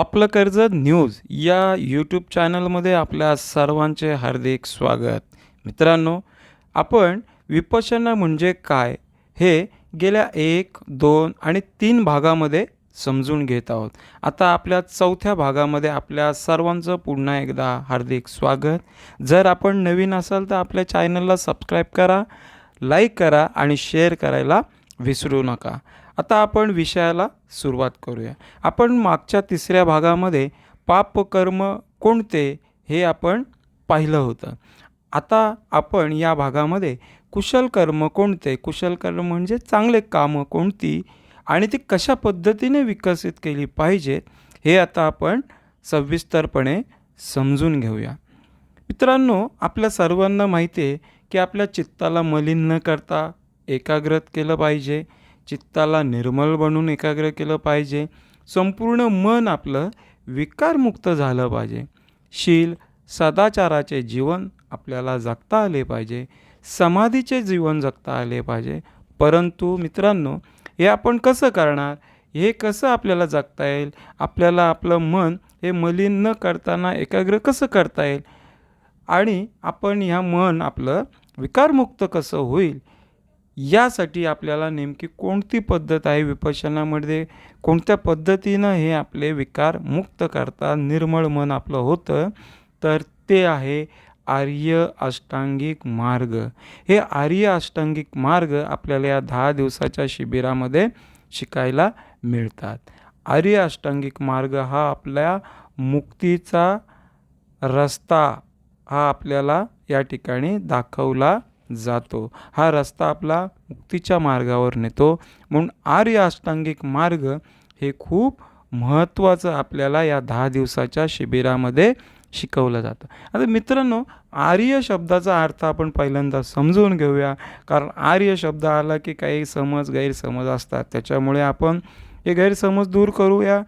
आपलं कर्जत न्यूज या यूट्यूब चॅनलमध्ये आपल्या सर्वांचे हार्दिक स्वागत. मित्रांनो आपण विपश्यना म्हणजे काय हे गेल्या एक दोन आणि तीन भागामध्ये समजून घेत आहोत. आता आपल्या चौथ्या भागामध्ये आपल्या सर्वांचं पुन्हा एकदा हार्दिक स्वागत. जर आपण नवीन असाल तर आपल्या चॅनलला सबस्क्राईब करा लाईक करा आणि शेअर करायला विसरू नका. आता आपण विषयाला सुरुवात करूया. आपण मागच्या तिसऱ्या भागामध्ये पापकर्म कोणते हे आपण पाहिलं होतं. आता आपण या भागामध्ये कुशल कर्म कोणते? कुशल कर्म म्हणजे चांगले कामं कोणती आणि ती कशा पद्धतीने विकसित केली पाहिजेत हे आता आपण सविस्तरपणे समजून घेऊया. मित्रांनो आपल्या सर्वांना माहिती आहे की आपल्या चित्ताला मलिन न करता एकाग्रत केलं पाहिजे. चित्ताला निर्मल बनवून एकाग्र केलं पाहिजे. संपूर्ण मन आपलं विकारमुक्त झालं पाहिजे. शील सदाचाराचे जीवन आपल्याला जगता आले पाहिजे. समाधीचे जीवन जगता आले पाहिजे. परंतु मित्रांनो हे आपण कसं करणार? हे कसं आपल्याला जगता येईल? आपल्याला आपलं मन हे मलिन न करताना एकाग्र कसं करता येईल? आणि आपण ह्या मन आपलं विकारमुक्त कसं होईल? यासाठी आपल्याला नेमकी कोणती पद्धत आहे विपश्यनामध्ये कोणत्या पद्धतीनं हे आपले विकार मुक्त करता निर्मळ मन आपलं होतं? तर ते आहे आर्य अष्टांगिक मार्ग. हे आर्य अष्टांगिक मार्ग आपल्याला या दहा दिवसाच्या शिबिरामध्ये शिकायला मिळतात. आर्य अष्टांगिक मार्ग हा आपल्या मुक्तीचा रस्ता हा आपल्याला या ठिकाणी दाखवला जातो. हा रस्ता आपला मुक्तीच्या मार्गावर नेतो. म्हणून आर्य अष्टांगिक मार्ग हे खूप महत्त्वाचं आपल्याला या दहा दिवसाच्या शिबिरामध्ये शिकवलं जातं. आता मित्रांनो आर्य शब्दाचा अर्थ आपण पहिल्यांदा समजून घेऊया. कारण आर्य शब्द आला की काही समज गैरसमज असतात. त्याच्यामुळे आपण हे गैरसमज दूर करूया.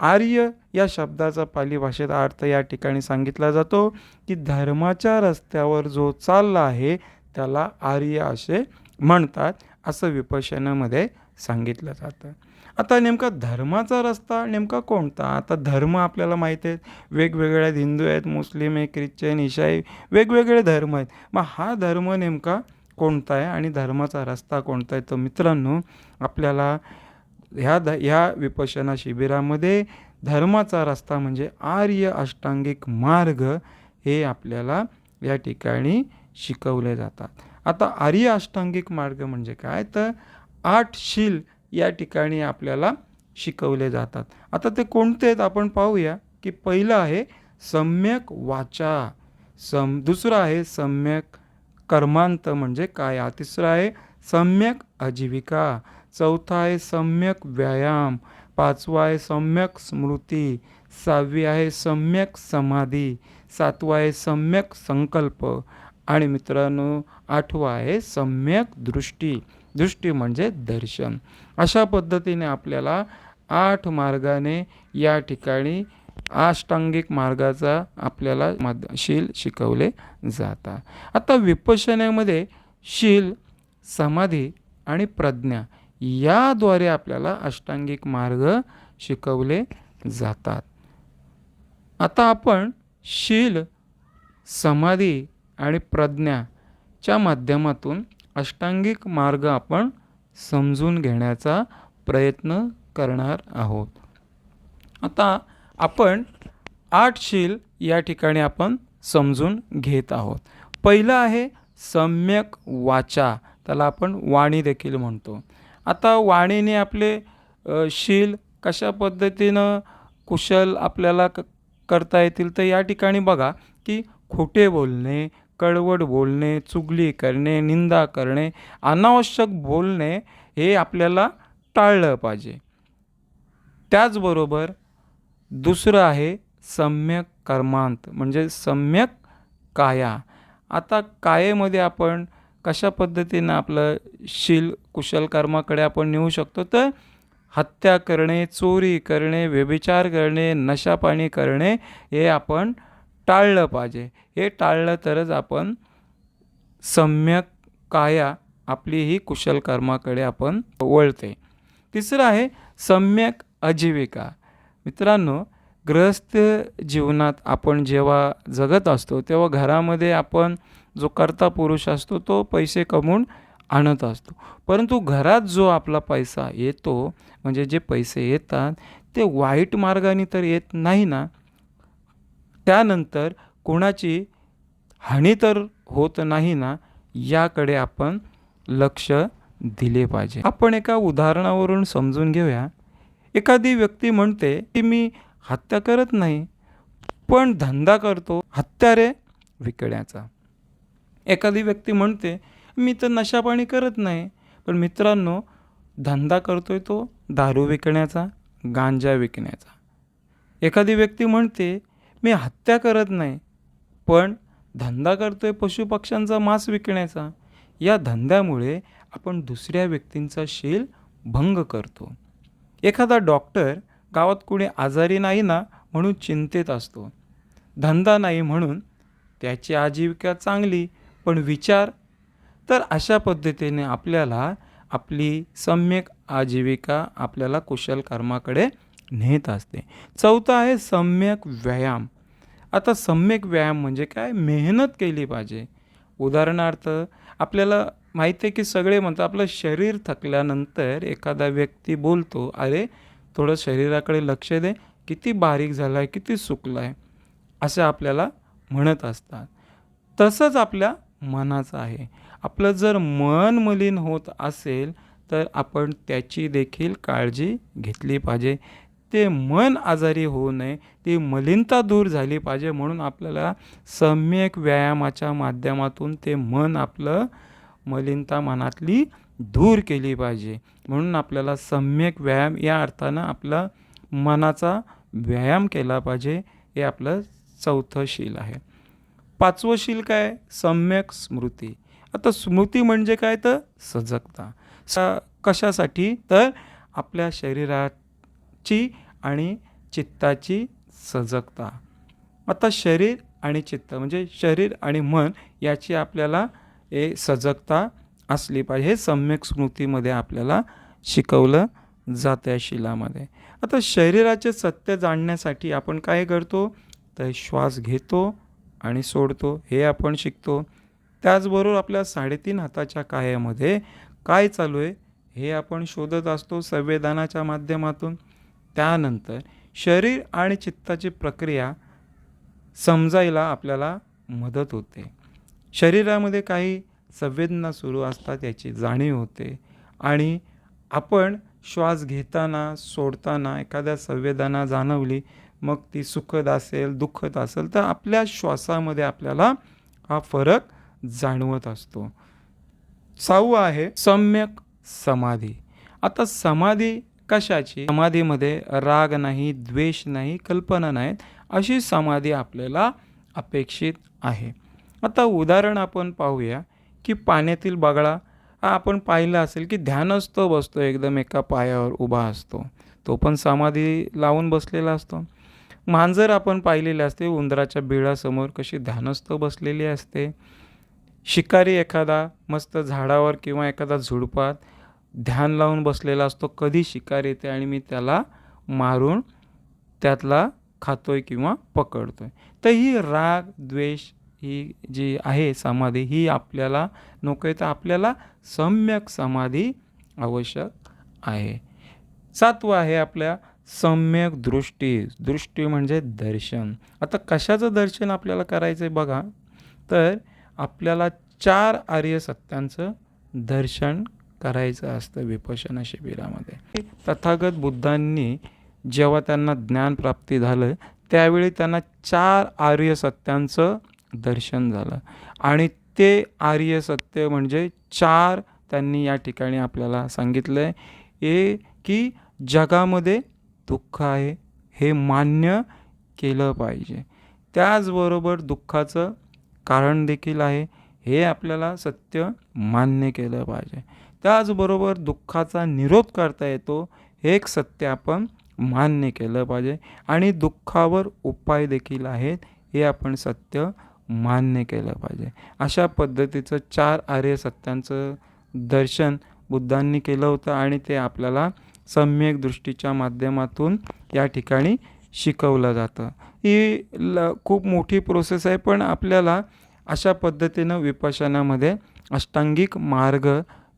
आर्य या शब्दाचा पाली भाषेत अर्थ या ठिकाणी सांगितला जातो की धर्माच्या रस्त्यावर जो चालला आहे त्याला आर्य असे म्हणतात असं विपशनामध्ये सांगितलं जातं. आता नेमका धर्माचा रस्ता नेमका कोणता? आता धर्म आपल्याला माहीत आहेत. वेगवेगळे आहेत हिंदू आहेत मुस्लिम आहे ख्रिश्चन ईशाई वेगवेगळे धर्म आहेत. मग हा धर्म नेमका कोणता आहे आणि धर्माचा रस्ता कोणता आहे? तर मित्रांनो आपल्याला ह्या ध ह्या विपशना शिबिरामध्ये धर्माचा रस्ता म्हणजे आर्य अष्टांगिक मार्ग हे आपल्याला या ठिकाणी शिकवले जातात. आता आर्य अष्टांगिक मार्ग म्हणजे काय? तर आठ शील या ठिकाणी आपल्याला शिकवले जातात. आता ते कोणते आहेत आपण पाहूया की पहिलं आहे सम्यक वाचा. सम दुसरं आहे सम्यक कर्मांत म्हणजे काय? तिसरं आहे सम्यक आजीविका. चौथा आहे सम्यक व्यायाम. पाचवा आहे सम्यक स्मृती. सहावी आहे सम्यक समाधी. सातवा आहे सम्यक संकल्प. आणि मित्रांनो आठवा आहे सम्यक दृष्टी. दृष्टी म्हणजे दर्शन. अशा पद्धतीने आपल्याला आठ मार्गाने या ठिकाणी अष्टांगिक मार्गाचा आपल्याला मद शील शिकवले जातात. आता विपशनामध्ये शील समाधी आणि प्रज्ञा याद्वारे आपल्याला अष्टांगिक मार्ग शिकवले जातात. आता आपण शील समाधी आणि प्रज्ञाच्या माध्यमातून अष्टांगिक मार्ग आपण समजून घेण्याचा प्रयत्न करणार आहोत. आता आपण आठ शील या ठिकाणी आपण समजून घेत आहोत. पहिलं आहे सम्यक वाचा. त्याला आपण वाणी देखील म्हणतो. आता वाणीने आपले शील कशा पद्धतीनं कुशल आपल्याला क करता येतील तर या ठिकाणी बघा की खोटे बोलणे कडवड बोलणे चुगली करणे निंदा करणे अनावश्यक बोलणे हे आपल्याला टाळलं पाहिजे. त्याचबरोबर दुसरं आहे सम्यक कर्मांत म्हणजे सम्यक काया. आता कायेमध्ये आपण कशा पद्धतीनं आपलं शील कुशल कर्माकडे आपण नेऊ शकतो? तर हत्या करणे चोरी करणे व्यभिचार करणे नशापाणी करणे हे आपण टाळलं पाहिजे. हे टाळलं तरच आपण सम्यक काया आपली ही कुशल कर्माकडे आपण वळते. तिसरं आहे सम्यक आजीविका. मित्रांनो गृहस्थ जीवनात आपण जेव्हा जगत असतो तेव्हा घरामध्ये आपण जो कर्ता पुरुष असतो तो पैसे कमवून आणत असतो. परंतु घरात जो आपला पैसा येतो म्हणजे जे पैसे येतात ते वाईट मार्गाने तर येत नाही ना. त्यानंतर कोणाची हानी तर होत नाही ना याकडे आपण लक्ष दिले पाहिजे. आपण एका उदाहरणावरून समजून घेऊया. एखादी व्यक्ती म्हणते की मी हत्या करत नाही पण धंदा करतो हत्यारे विकण्याचा. एखादी व्यक्ती म्हणते मी तर नशापाणी करत नाही पण मित्रांनो धंदा करतोय तो दारू विकण्याचा गांजा विकण्याचा. एखादी व्यक्ती म्हणते मी हत्या करत नाही पण धंदा करतो आहे पशुपक्ष्यांचा मांस विकण्याचा. या धंद्यामुळे आपण दुसऱ्या व्यक्तींचा शील भंग करतो. एखादा डॉक्टर गावात कुणी आजारी नाही ना म्हणून चिंतेत असतो. धंदा नाही म्हणून त्याची आजीविका चांगली पण विचार. तर अशा पद्धतीने आपल्याला आपली सम्यक आजीविका आपल्याला कुशल कर्माकडे नेत असते. चौथा आहे सम्यक व्यायाम. आता सम्यक व्यायाम म्हणजे काय? मेहनत केली पाहिजे. उदाहरणार्थ आपल्याला माहिती आहे की सगळे म्हणतात आपलं शरीर थकल्यानंतर एखादा व्यक्ती बोलतो अरे थोडं शरीराकडे लक्ष दे. किती बारीक झाला आहे किती सुकला आहे असं आपल्याला म्हणत असतात. तसंच आपल्या मनाचं आहे. आपलं जर मन मलिन होत असेल तर आपण त्याची देखील काळजी घेतली पाहिजे. ते मन आजारी होऊ नये ती मलिनता दूर झाली पाहिजे म्हणून आपल्याला सम्यक व्यायामाच्या माध्यमातून ते मन आपलं मलिनता मनातली दूर केली पाहिजे. म्हणून आपल्याला सम्यक व्यायाम या अर्थानं आपला मनाचा व्यायाम केला पाहिजे हे आपलं चौथं शील आहे. पाचवं शील काय? सम्यक स्मृती. आता स्मृती म्हणजे काय? तर सजगता. स कशासाठी? तर आपल्या शरीरात ची आणि चित्ताची सजगता. आता शरीर आणि चित्त म्हणजे शरीर आणि मन याची आपल्याला हे सजगता असली पाहिजे. हे सम्यक स्मृतीमध्ये आपल्याला शिकवलं जातं या शिलामध्ये. आता शरीराचे सत्य जाणण्यासाठी आपण काय करतो? तर श्वास घेतो आणि सोडतो. हे आपण शिकतो. त्याचबरोबर आपल्या साडेतीन हाताच्या कायामध्ये काय चालू आहे? हे आपण शोधत असतो संवेदनाच्या माध्यमातून. त्यानंतर शरीर आणि चित्ताची प्रक्रिया समजायला आपल्याला मदत होते. शरीरामध्ये काही संवेदना सुरू असतात याची जाणीव होते आणि आपण श्वास घेताना सोडताना एखाद्या संवेदना जाणवली मग ती सुखद असेल दुःखद असेल तर आपल्या श्वासामध्ये आपल्याला हा फरक जाणवत असतो. सहावं आहे सम्यक समाधी. आता समाधी कशाची? समाधीमध्ये राग नाही द्वेष नाही कल्पना नाहीत अशी समाधी आपल्याला अपेक्षित आहे. आता उदाहरण आपण पाहूया की पाण्यातील बगळा हा आपण पाहिलं असेल की ध्यानस्थ बसतो एकदम एका पायावर उभा असतो. तो पण समाधी लावून बसलेला असतो. मांजर आपण पाहिलेली असते उंदराच्या बिळासमोर कशी ध्यानस्थ बसलेली असते. शिकारी एखादा मस्त झाडावर किंवा एखादा झुडपात ध्यान लावून बसलेला असतो कधी शिकार येते आणि मी त्याला मारून त्यातला खातोय किंवा पकडतोय. तर ही राग द्वेष ही जी आहे समाधी ही आपल्याला नको आहे तर आपल्याला सम्यक समाधी आवश्यक आहे. सातवं आहे आपल्या सम्यक दृष्टी. दृष्टी म्हणजे दर्शन. आता कशाचं दर्शन आपल्याला करायचं आहे बघा. तर आपल्याला चार आर्य सत्यांचं दर्शन करायचं असतं विपशना शिबिरामध्ये. तथागत बुद्धांनी जेव्हा त्यांना ज्ञानप्राप्ती झालं त्यावेळी त्यांना चार आर्य सत्यांचं दर्शन झालं. आणि ते आर्य सत्य म्हणजे चार त्यांनी या ठिकाणी आपल्याला सांगितलं आहे हे की जगामध्ये दुःख आहे हे मान्य केलं पाहिजे. त्याचबरोबर दुःखाचं कारण देखील आहे हे आपल्याला सत्य मान्य केलं पाहिजे. त्याचबरोबर दुःखाचा निरोध करता येतो हे एक सत्य आपण मान्य केलं पाहिजे. आणि दुःखावर उपाय देखील आहेत हे आपण सत्य मान्य केलं पाहिजे. अशा पद्धतीचं चार आर्य सत्यांचं दर्शन बुद्धांनी केलं होतं आणि ते आपल्याला सम्यक दृष्टीच्या माध्यमातून या ठिकाणी शिकवलं जातं. ही ल खूप मोठी प्रोसेस आहे पण आपल्याला अशा पद्धतीनं विपशनामध्ये अष्टांगिक मार्ग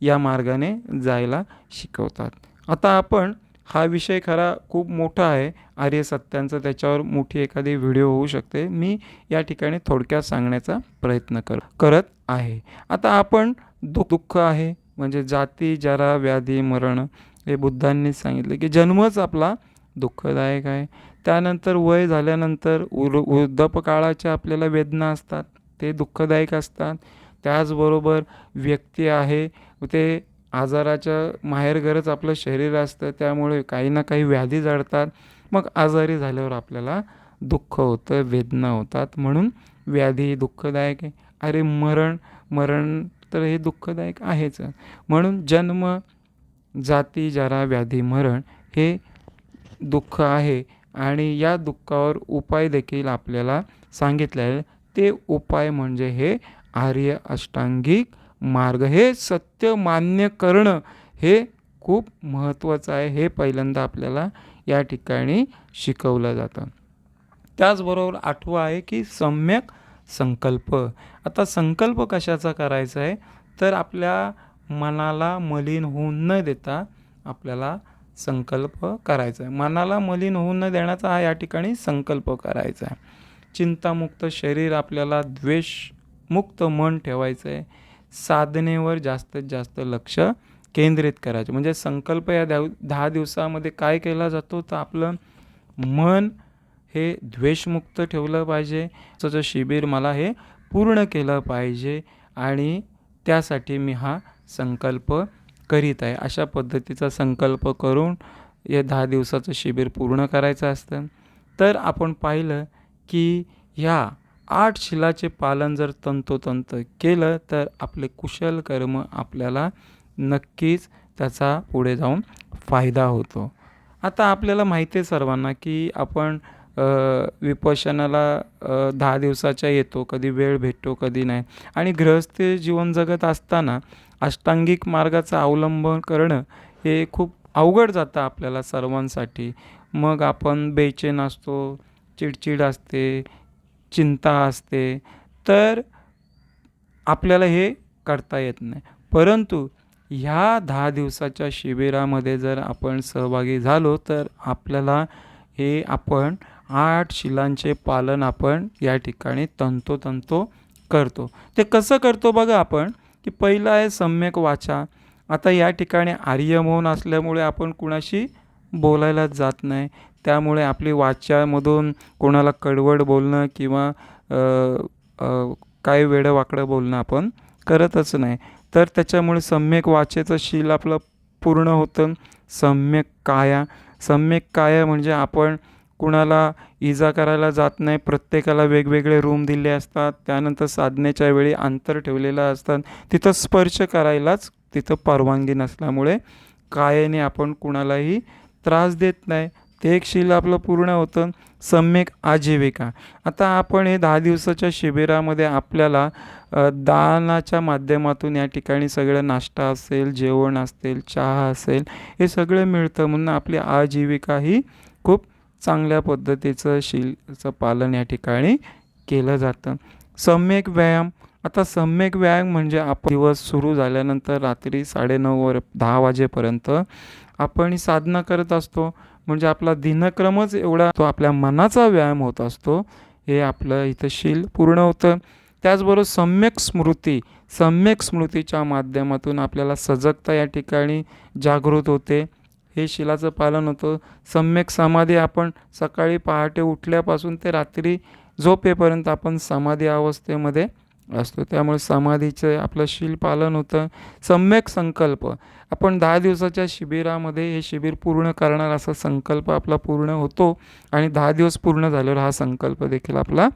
या मार्गाने जायला शिकवतात. आता आपण हा विषय खरा खूप मोठा आहे. आर्य सत्यांचा त्याच्यावर मोठी एखादी व्हिडिओ होऊ शकते. मी या ठिकाणी थोडक्यात सांगण्याचा प्रयत्न कर करत आहे. आता आपण दु दुःख आहे म्हणजे जाती जरा व्याधी मरण हे बुद्धांनी सांगितलं की जन्मच आपला दुःखदायक आहे. त्यानंतर वय झाल्यानंतर उर वृद्धपकाळाच्या आपल्याला वेदना असतात ते दुःखदायक असतात. त्याचबरोबर व्यक्ती आहे ते आजाराच्या माहेरघरच आपलं शरीर असतं त्यामुळे काही ना काही व्याधी जडतात. मग आजारी झाल्यावर आपल्याला दुःख होतं वेदना होतात. म्हणून व्याधी दुःखदायक आहे. अरे मरण मरण तर हे दुःखदायक आहेच. म्हणून जन्म जाती जरा व्याधी मरण हे दुःख आहे. आणि या दुःखावर उपाय देखील आपल्याला सांगितले आहे. ते उपाय म्हणजे हे आर्य अष्टांगिक मार्ग. हे सत्य मान्य करणं हे खूप महत्त्वाचं आहे. हे पहिल्यांदा आपल्याला या ठिकाणी शिकवलं जातं. त्याचबरोबर आठवं आहे की सम्यक संकल्प. आता संकल्प कशाचा करायचा आहे? तर आपल्या मनाला मलिन होऊन न देता आपल्याला संकल्प करायचा आहे. मनाला मलिन होऊन न देण्याचा हा या ठिकाणी संकल्प करायचा आहे. चिंतामुक्त शरीर आपल्याला द्वेष मुक्त मन ठेवायचं आहे साधनेवर जास्तीत जास्त लक्ष केंद्रित करायचं. म्हणजे संकल्प या द्या दहा दिवसामध्ये काय केला जातो? तर आपलं मन हे द्वेषमुक्त ठेवलं पाहिजे. त्याचं शिबिर मला हे पूर्ण केलं पाहिजे आणि त्यासाठी मी हा संकल्प करीत आहे. अशा पद्धतीचा संकल्प करून हे दहा दिवसाचं शिबिर पूर्ण करायचं असतं. तर आपण पाहिलं की ह्या आठ शिलाचे पालन जर तंतोतंत केलं तर आपले कुशल कर्म आपल्याला नक्कीच त्याचा पुढे जाऊन फायदा होतो. आता आपल्याला माहिती आहे सर्वांना की आपण विपशनाला दहा दिवसाच्या येतो कधी वेळ भेटतो कधी नाही. आणि गृहस्थी जीवन जगत असताना अष्टांगिक मार्गाचा अवलंब करणं हे खूप अवघड जातं आपल्याला सर्वांसाठी. मग आपण बेचैन असतो चिडचिड असते चिंता असते तर आपल्याला हे करता येत नाही. परंतु ह्या दहा दिवसाच्या शिबिरामध्ये जर आपण सहभागी झालो तर आपल्याला हे आपण आठ शिलांचे पालन आपण या ठिकाणी तंतोतंतो करतो. ते कसं करतो बघा आपण की पहिलं आहे सम्यक वाचा. आता या ठिकाणी आर्य मौन असल्यामुळे आपण कुणाशी बोलायलाच जात नाही. त्यामुळे आपली वाच्यामधून कोणाला कडवड बोलणं किंवा काही वेडं वाकडं बोलणं आपण करतच नाही. तर त्याच्यामुळे सम्यक वाचेचं शील आपलं पूर्ण होतं. सम्यक काया. सम्यक काया म्हणजे आपण कुणाला इजा करायला जात नाही. प्रत्येकाला वेगवेगळे रूम दिले असतात. त्यानंतर साधनेच्या वेळी अंतर ठेवलेलं असतात. तिथं स्पर्श करायलाच तिथं परवानगी नसल्यामुळे कायाने आपण कुणालाही त्रास देत नाही. ते एक शील आपलं पूर्ण होतं. सम्यक आजीविका. आता आपण हे दहा दिवसाच्या शिबिरामध्ये आपल्याला दानाच्या माध्यमातून या ठिकाणी सगळं नाश्ता असेल जेवण असेल चहा असेल हे सगळं मिळतं. म्हणून आपली आजीविका ही खूप चांगल्या पद्धतीचं शीलचं पालन या ठिकाणी केलं जातं. सम्यक व्यायाम. आता सम्यक व्यायाम म्हणजे आपण दिवस सुरू झाल्यानंतर रात्री साडेनऊ दहा वाजेपर्यंत आपण साधना करत असतो. म्हणजे आपला दिनक्रमच एवढा तो आपल्या मनाचा व्यायाम होत असतो हे आपलं इथं शील पूर्ण होतं. त्याचबरोबर सम्यक स्मृती सम्यक स्मृतीच्या माध्यमातून आपल्याला सजगता या ठिकाणी जागृत होते. हे शिलाचं पालन होतं. सम्यक समाधी आपण सकाळी पहाटे उठल्यापासून ते रात्री झोपेपर्यंत आपण समाधी अवस्थेमध्ये असतो. त्यामुळे समाधीचं आपलं शील पालन होतं. सम्यक संकल्प. आपण दहा दिवसाच्या शिबिरामध्ये हे शिबिर पूर्ण करणार असा संकल्प आपला पूर्ण होतो आणि दहा दिवस पूर्ण झाल्यावर हा संकल्प देखील आपला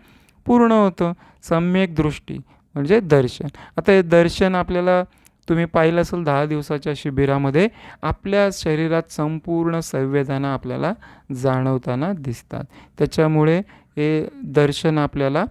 पूर्ण होतो. सम्यक दृष्टी म्हणजे दर्शन. आता हे दर्शन आपल्याला तुम्ही पाहिलं असेल दहा दिवसाच्या शिबिरामध्ये आपल्या शरीरात संपूर्ण संवेदना आपल्याला जाणवताना दिसतात. त्याच्यामुळे हे दर्शन आपल्याला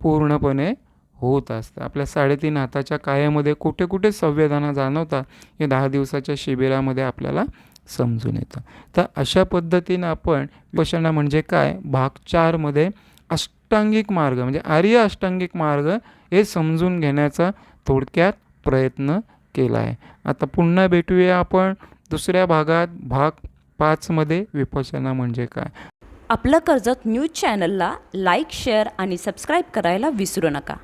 पूर्णपणे होत असतं. आपल्या साडेतीन हाताच्या कायामध्ये कुठे कुठे संवेदना जाणवतात हे दहा दिवसाच्या शिबिरामध्ये आपल्याला समजून येतं. तर अशा पद्धतीनं आपण विपशना म्हणजे काय? भाग चारमध्ये अष्टांगिक मार्ग म्हणजे आर्य अष्टांगिक मार्ग हे समजून घेण्याचा थोडक्यात प्रयत्न केला आहे. आता पुन्हा भेटूया आपण दुसऱ्या भागात भाग पाचमध्ये विपशना म्हणजे काय? आपलं कर्जत न्यूज चॅनलला लाईक शेअर आणि सबस्क्राईब करायला विसरू नका.